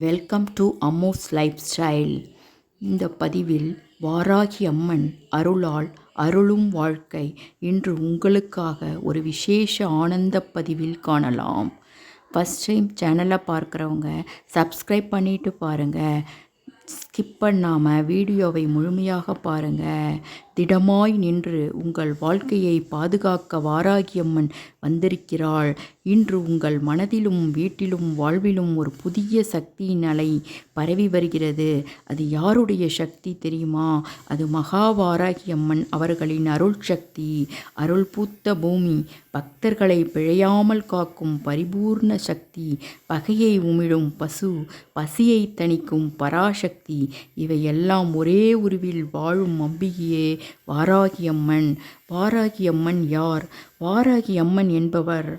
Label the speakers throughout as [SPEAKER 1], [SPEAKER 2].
[SPEAKER 1] Welcome to அம்மோஸ் life style இந்த பதிவில் வாராகி அம்மன் அருளால் அருளும் வாழ்க்கை இன்று உங்களுக்காக ஒரு விசேஷ ஆனந்த பதிவில் காணலாம். ஃபஸ்ட் டைம் சேனலை பார்க்குறவங்க சப்ஸ்கிரைப் பண்ணிட்டு பாருங்கள் ஸ்கிப் பண்ணாமல் வீடியோவை முழுமையாக பாருங்கள் திடமாய் நின்று உங்கள் வாழ்க்கையை பாதுகாக்க வாராகியம்மன் வந்திருக்கிறாள். இன்று உங்கள் மனதிலும் வீட்டிலும் வாழ்விலும் ஒரு புதிய சக்தியின் அலை பரவி வருகிறது. அது யாருடைய சக்தி தெரியுமா? அது மகாவாராகியம்மன் அவர்களின் அருள் சக்தி அருள் பூத்த பூமி. பக்தர்களை பிழையாமல் காக்கும் பரிபூர்ண சக்தி பகையை உமிழும் பசு பசியை தணிக்கும் பராசக்தி. இவையெல்லாம் ஒரே உருவில் வாழும் அம்பிகையே வாராகி அம்மன் வாராகி அம்மன் யார்? வாராகி அம்மன் என்பவர்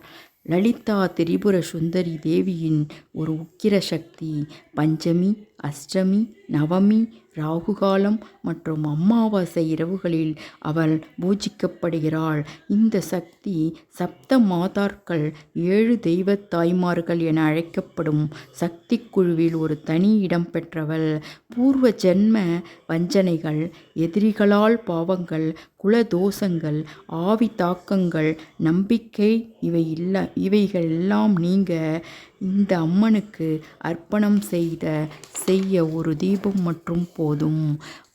[SPEAKER 1] லலிதா திரிபுர சுந்தரி தேவியின் ஒரு உக்கிர சக்தி பஞ்சமி அஷ்டமி நவமி ராகுகாலம் மற்றும் அமாவாசை இரவுகளில் அவள் பூஜிக்கப்படுகிறாள். இந்த சக்தி சப்த மாதார்கள் ஏழு தெய்வ தாய்மார்கள் என அழைக்கப்படும் சக்தி குழுவில் ஒரு தனி இடம் பெற்றவள். பூர்வ ஜென்ம வஞ்சனைகள் எதிரிகளால் பாவங்கள் குலதோஷங்கள் ஆவி தாக்கங்கள் நம்பிக்கை இவை இல்ல இவைகள் எல்லாம் நீங்க இந்த அம்மனுக்கு அர்ப்பணம் செய்த செய்ய ஒரு தீபம் மற்றும் போதும்.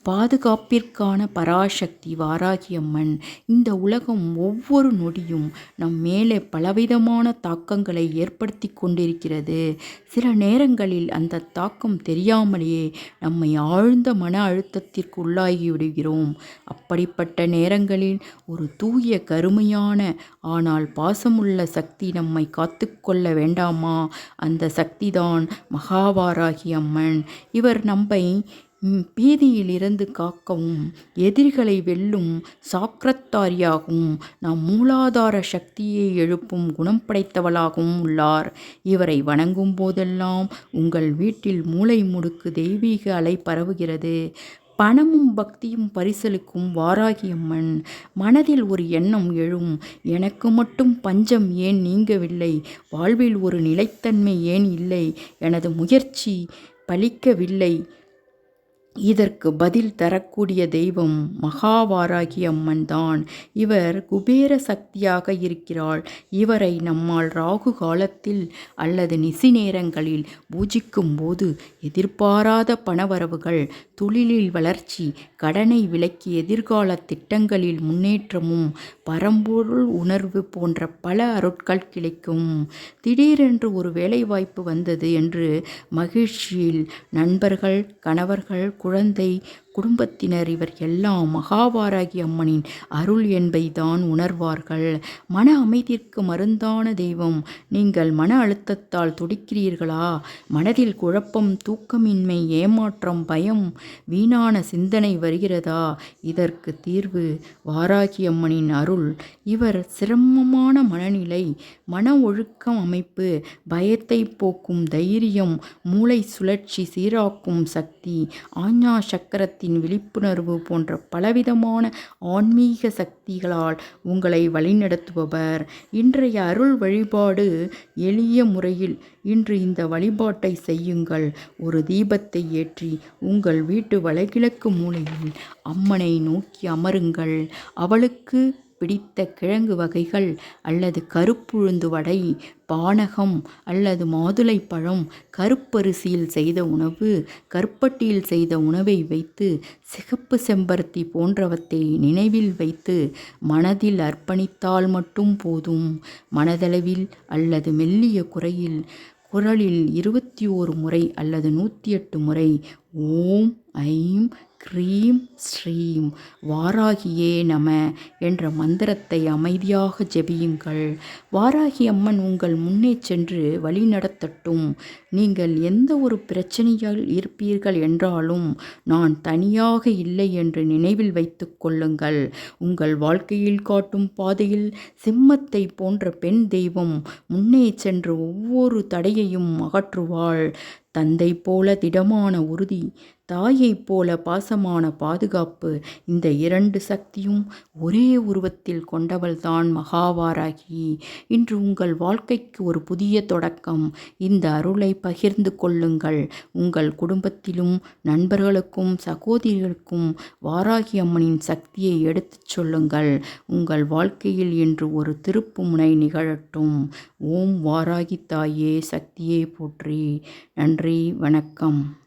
[SPEAKER 1] பாதுகாப்பிற்கான பராசக்தி வாராகி அம்மன் இந்த உலகம் ஒவ்வொரு நொடியும் நம் மேலே பலவிதமான தாக்கங்களை ஏற்படுத்தி கொண்டிருக்கிறது. சில நேரங்களில் அந்த தாக்கம் தெரியாமலேயே நம்மை ஆழ்ந்த மன அழுத்தத்திற்கு உள்ளாகி விடுகிறோம் அப்படிப்பட்ட நேரங்களில் ஒரு தூய கருமையான ஆனால் பாசமுள்ள சக்தி நம்மை காத்துக்கொள்ள வேண்டாமா? அந்த சக்திதான் மகாவாராகி அம்மன். இவர் நம்மை பீதியிலிருந்து காக்கவும் எதிரிகளை வெல்லும் சாக்கிரத்தாரியாகவும் நாம் மூலாதார சக்தியை எழுப்பும் குணம் படைத்தவளாகவும் உள்ளார். இவரை வணங்கும் போதெல்லாம் உங்கள் வீட்டில் மூளை முடுக்கு தெய்வீக அலை பரவுகிறது. பணமும் பக்தியும் பரிசலுக்கும் வாராகியம்மன் மனதில் ஒரு எண்ணம் எழும். எனக்கு மட்டும் பஞ்சம் ஏன் நீங்கவில்லை? வாழ்வில் ஒரு நிலைத்தன்மை ஏன் இல்லை? எனது முயற்சி பலிக்கவில்லை. இதற்கு பதில் தரக்கூடிய தெய்வம் மகாவாராகி அம்மன் தான். இவர் குபேர சக்தியாக இருக்கிறாள். இவரை நம்மால் ராகு காலத்தில் அல்லது நிசி நேரங்களில் பூஜிக்கும் போது எதிர்பாராத பணவரவுகள் தொழிலில் வளர்ச்சி கடனை விலக்கி எதிர்கால திட்டங்களில் முன்னேற்றமும் பரம்பொருள் உணர்வு போன்ற பல அருட்கள் கிடைக்கும். திடீரென்று ஒரு வேலைவாய்ப்பு வந்தது என்று மகிழ்ச்சியில் நண்பர்கள் கணவர்கள் குழந்தை குடும்பத்தினர் இவர் எல்லாம் மகாபாராகி அம்மனின் அருள் என்பை தான் உணர்வார்கள். மன அமைதிக்கு மருந்தான தெய்வம். நீங்கள் மன அழுத்தத்தால் துடிக்கிறீர்களா? மனதில் குழப்பம் தூக்கமின்மை ஏமாற்றம் பயம் வீணான சிந்தனை வருகிறதா? இதற்கு தீர்வு வாராகி அம்மனின் அருள். இவர் சிரமமான மனநிலை மன ஒழுக்கம் அமைப்பு பயத்தை போக்கும் தைரியம் மூளை சுழற்சி சீராக்கும் சக்தி ஆஞ்ஞா சக்கரத்தின் சக்தியின் விழிப்புணர்வு போன்ற பலவிதமான ஆன்மீக சக்திகளால் உங்களை வழிநடத்துபவர். இன்றைய அருள் வழிபாடு எளிய முறையில் இன்று இந்த வழிபாட்டை செய்யுங்கள். ஒரு தீபத்தை ஏற்றி உங்கள் வீட்டு வடகிழக்கு மூலையில் அம்மனை நோக்கி அமருங்கள். அவளுக்கு பிடித்த கிழங்கு வகைகள் அல்லது கருப்புழுந்து வடை பானகம் அல்லது மாதுளைப்பழம் கருப்பரிசியில் செய்த உணவு கருப்பட்டியில் செய்த உணவை வைத்து சிகப்பு செம்பருத்தி போன்றவற்றை நினைவில் வைத்து மனதில் அர்ப்பணித்தால் மட்டும் போதும். மனதளவில் அல்லது மெல்லிய குறையில் குரலில் இருபத்தி ஓரு முறை அல்லது நூற்றி எட்டு முறை ஓம் ஐம் க்ரீம் ஸ்ரீம் வாராகியே நம என்ற மந்திரத்தை அமைதியாக ஜெபியுங்கள். வாராகி அம்மன் உங்கள் முன்னே சென்று வழி நடத்தட்டும். நீங்கள் எந்த ஒரு பிரச்சனையால் இருப்பீர்கள் என்றாலும் நான் தனியாக இல்லை என்று நினைவில் வைத்து கொள்ளுங்கள். உங்கள் வாழ்க்கையில் காட்டும் பாதையில் சிம்மத்தை போன்ற பெண் தெய்வம் முன்னே சென்று ஒவ்வொரு தடையையும் அகற்றுவாள். தந்தை போல திடமான உறுதி தாயைப் போல பாசமான பாதுகாப்பு இந்த இரண்டு சக்தியும் ஒரே உருவத்தில் கொண்டவள்தான் மகாவாராகி. இன்று உங்கள் வாழ்க்கைக்கு ஒரு புதிய தொடக்கம். இந்த அருளை பகிர்ந்து கொள்ளுங்கள். உங்கள் குடும்பத்திலும் நண்பர்களுக்கும் சகோதரிகளுக்கும் வாராகி அம்மனின் சக்தியை எடுத்துச் சொல்லுங்கள். உங்கள் வாழ்க்கையில் இன்று ஒரு திருப்பு முனை நிகழட்டும். ஓம் வாராகி தாயே சக்தியே போற்றி. நன்றி வணக்கம்.